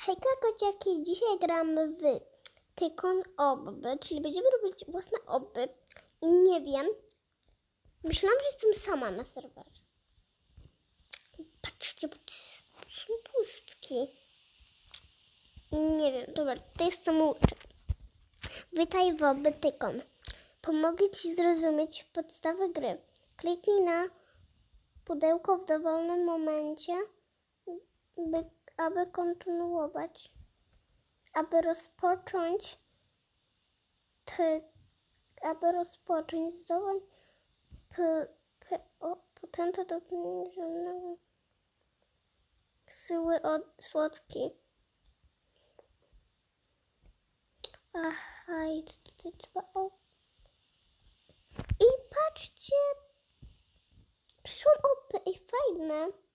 Hejka kociaki, dzisiaj gramy w Tykon Obby, czyli będziemy robić własne obby. Nie wiem, myślałam, że jestem sama na serwerze. Patrzcie, bo to są pustki. Nie wiem, dobra, to jest samouczek. Witaj w Obby Tykon. Pomogę Ci zrozumieć podstawę gry. Kliknij na pudełko w dowolnym momencie, by, aby kontynuować. Aby rozpocząć, aby rozpocząć, zdobądź p, p, o, potętę do żadnego syły od słodki. Aha, i tutaj trzeba o. I patrzcie, przyszłam opy i fajne.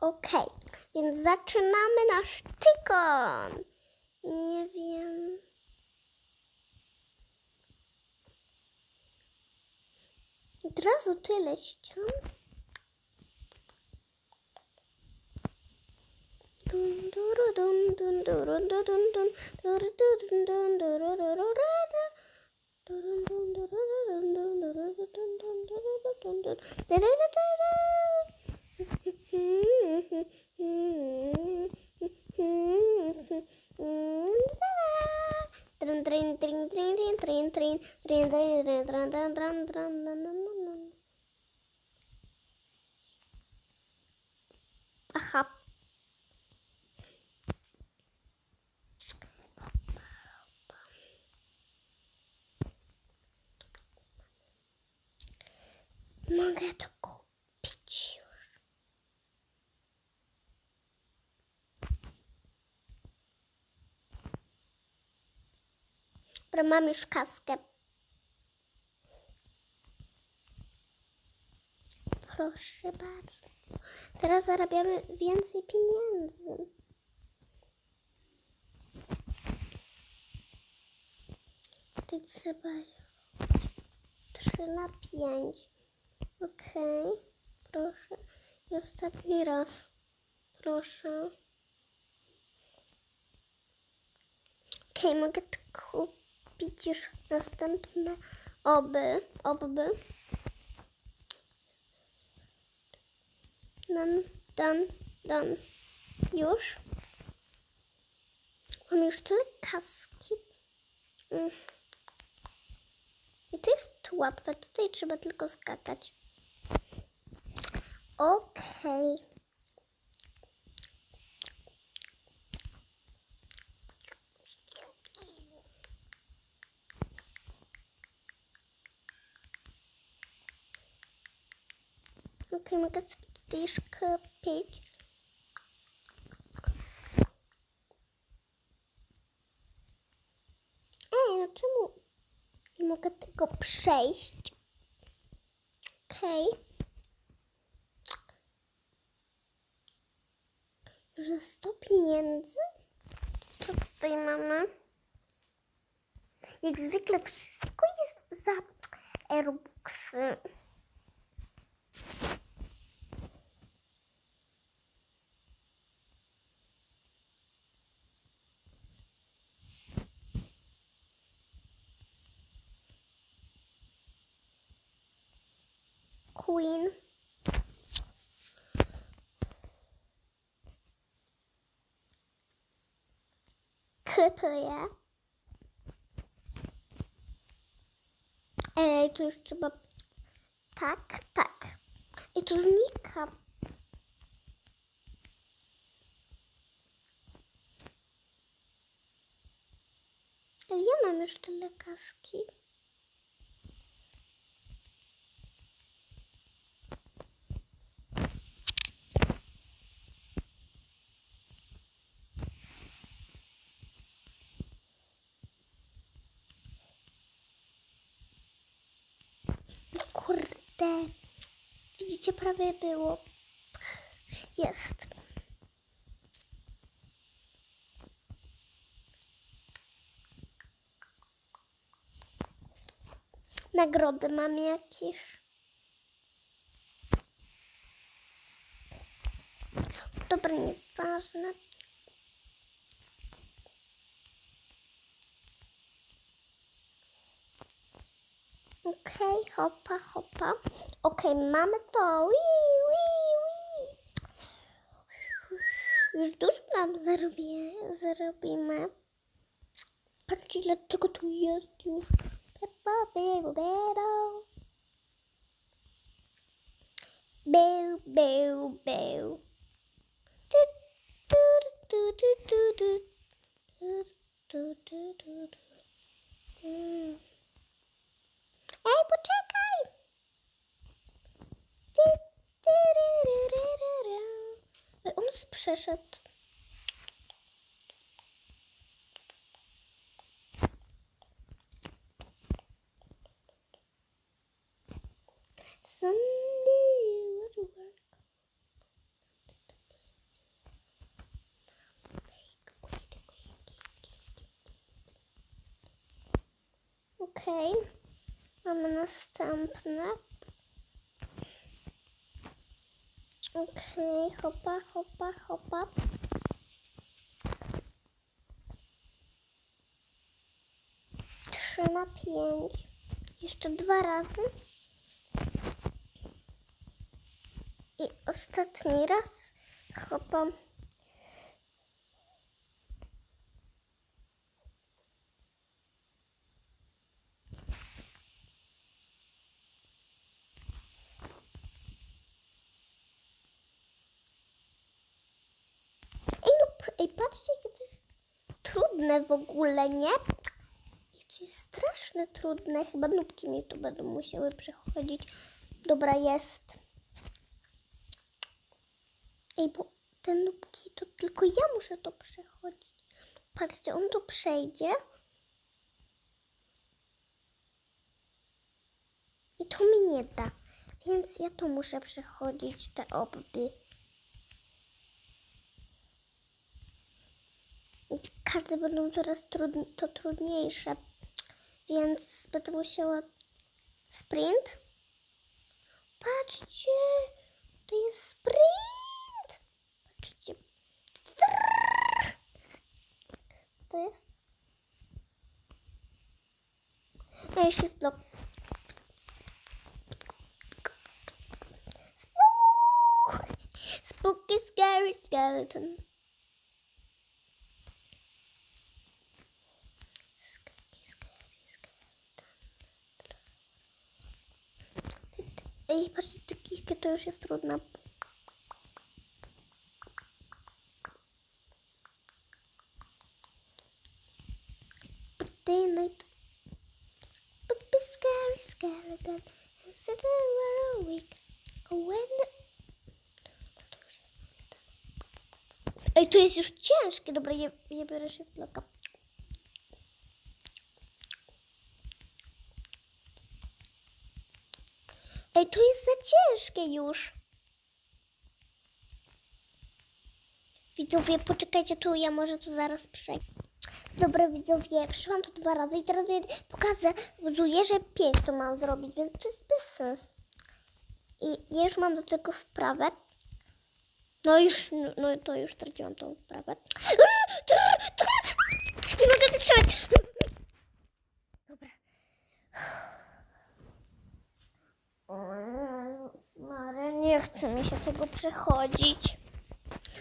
Okej, więc zaczynamy nasz tykon. Nie wiem. Od razu tyle ścian. Trin, trin, trin, trin, trin, trin, trin, trin, trin, trin, trin, trin, trin, trin, trin, trin. Aha. Mogę to mam już kaskę. Proszę bardzo. Teraz zarabiamy więcej pieniędzy. 3 na 5. Okej, proszę. I ostatni raz. Proszę. Okej, mogę tu kupić już następne oby. Obby. Dan, dan, dan. Już. Mam już tyle kaski. Mm. I to jest łatwe. Tutaj trzeba tylko skakać. Okej. Okej, mogę sobie tutaj już kupić. Ej, no czemu nie mogę tego przejść? Okej. Już za 100 pieniędzy? Co tutaj mamy? Jak zwykle wszystko jest za Airbuxy. Queen. Kupuję. Ej, tu już trzeba... Tak, tak. I tu znika. Ja mam już tyle kaski. Kurde. Widzicie, prawie było. Jest. Nagrody mam jakieś. Dobra, nieważne. Okej, hopa, hopa. Okej, mamy to. Wii, wii, wii. Już dużo nam zarobię, zarobimy. Patrzcie, ile tego tu jest już. Pepa, beł, beł. Beł, beł, beł. Mm. Ej, poczekaj! Ty, ty, ry, ry, ry, ry, ry. Ej, On przeszedł. Someday it'll work. Okej. Mamy następne. Okej, hopa, hopa, hopa. Trzy na pięć. Jeszcze dwa razy. I ostatni raz. Hopa. Ej, no, patrzcie, jakie to jest trudne w ogóle, nie? I to jest strasznie trudne. Chyba nubki mi tu będą musiały przechodzić. Dobra, jest. Ej, bo te nubki to tylko ja muszę to przechodzić. Patrzcie, on tu przejdzie. I to mi nie da. Więc ja tu muszę przechodzić te obby. Każde będą coraz to trudniejsze, więc będę musiała sprint. Patrzcie, to jest sprint. Patrzcie. To jest? A jeśli. Spook! Spooky, scary skeleton. Scary, scary skeleton. Ej, patrzcie, te kiski to już jest trudne. Day night. Spooky, scary skeleton. Said we were a week. When the... To już jest Ej, to jest już ciężkie. Dobra, ja, ja biorę shift Ej, to jest za ciężkie już. Widzowie, poczekajcie tu, ja może tu zaraz przejdę. Dobra, widzowie, przyszłam tu dwa razy i teraz pokazuję, że pięć to mam zrobić, więc to jest bez sens. I ja już mam do tego wprawę. No już, no to już straciłam tą wprawę. Nie mogę wytrzymać. Dobra. Mary, nie chce mi się tego przechodzić.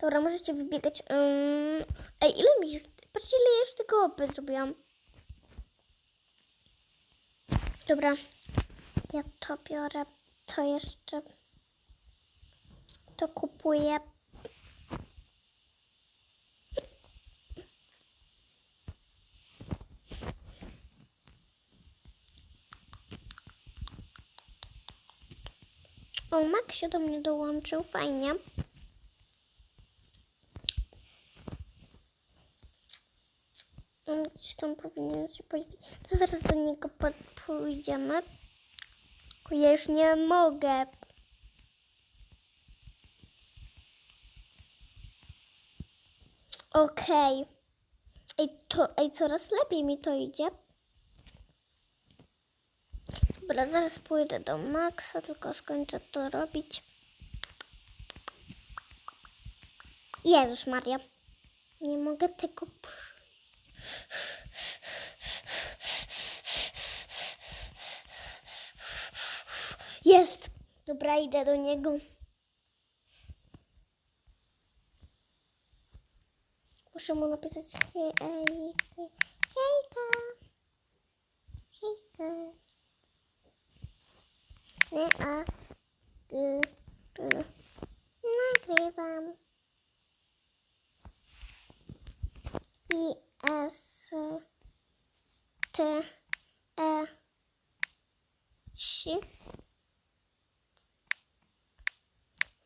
Dobra, możecie wybiegać. Ym... Ej, ile mi już... Patrzcie, ile ja już tego opy zrobiłam. Dobra. Ja to biorę. To jeszcze... To kupuję. O, Max się do mnie dołączył. Fajnie. On gdzieś tam powinien się pojawić. To zaraz do niego pójdziemy. Ja już nie mogę. Okej. Ej, to, ej, coraz lepiej mi to idzie. Dobra, zaraz pójdę do Maxa, tylko skończę to robić. Jezus Maria. Nie mogę tego... Jest! Dobra, idę do niego. Muszę mu napisać hej, hej, hejka. Hejka. Nie, a ty, ty. Nagrywam. I S T E S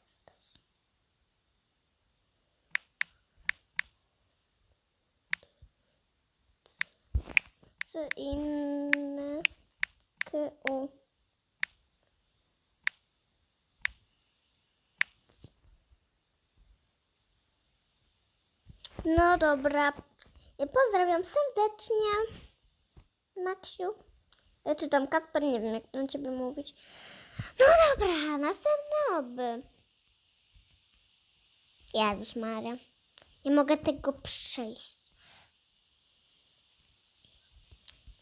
Jesteś. Co inne K U Dobra. Pozdrawiam serdecznie. Maksiu. Ja czytam Kacper, nie wiem jak do ciebie mówić. No dobra, następny oby. Jezus Maria. Nie mogę tego przejść.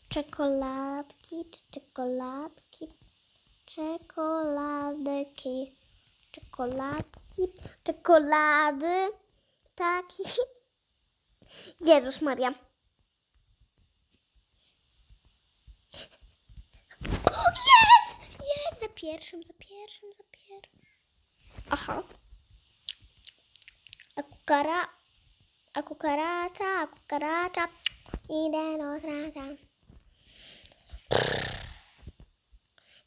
Czekoladki, czekoladki, czekoladki, czekoladki, czekolady, taki. Jezus Maria. Jest! Jest! Za pierwszym, za pierwszym, za pierwszym. Aha. A kukara... A kukaracza, a kukaracza. Idę do strata.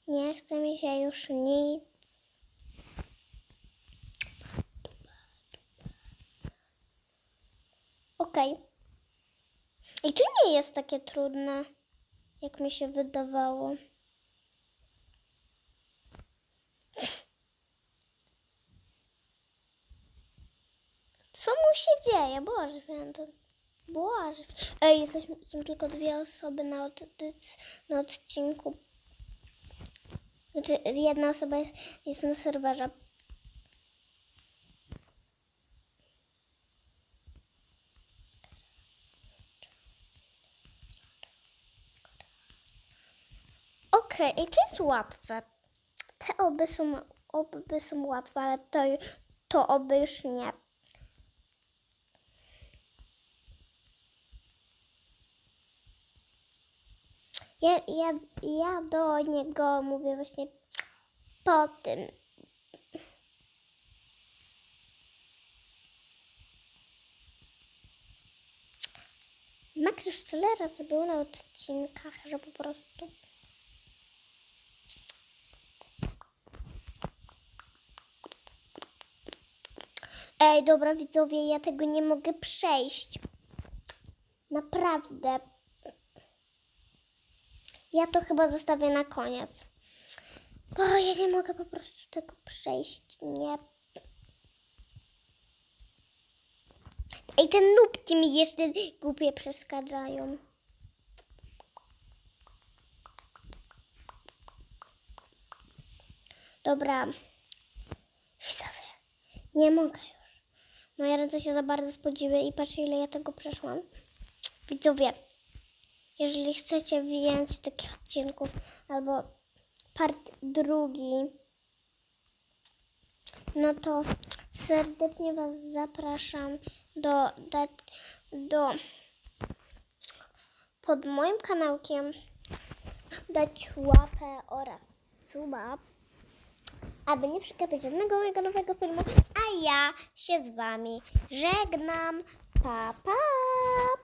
Nie chce mi się już nic. Okej. I tu nie jest takie trudne, jak mi się wydawało. Co mu się dzieje? Boże święty. Boże. Ej, jesteśmy, są tylko dwie osoby na, audyc- na odcinku. Znaczy, jedna osoba jest, jest na serwerze. Okej, i to jest łatwe. Te oby są, oby są łatwe, ale to, to oby już nie. Ja, ja, ja do niego mówię właśnie po tym. Max już tyle razy był na odcinkach, że po prostu. Ej, dobra widzowie, ja tego nie mogę przejść. Naprawdę. Ja to chyba zostawię na koniec. Bo ja nie mogę po prostu tego przejść. Nie. Ej, te nubki mi jeszcze głupie przeszkadzają. Dobra. Widzowie, nie mogę. Moje ręce się za bardzo spodziły i patrzcie ile ja tego przeszłam. Widzowie, jeżeli chcecie więcej takich odcinków albo part drugi, no to serdecznie Was zapraszam do, do, do pod moim kanałkiem dać łapę oraz suba, aby nie przegapić żadnego mojego nowego filmu, a ja się z Wami żegnam. Pa, pa!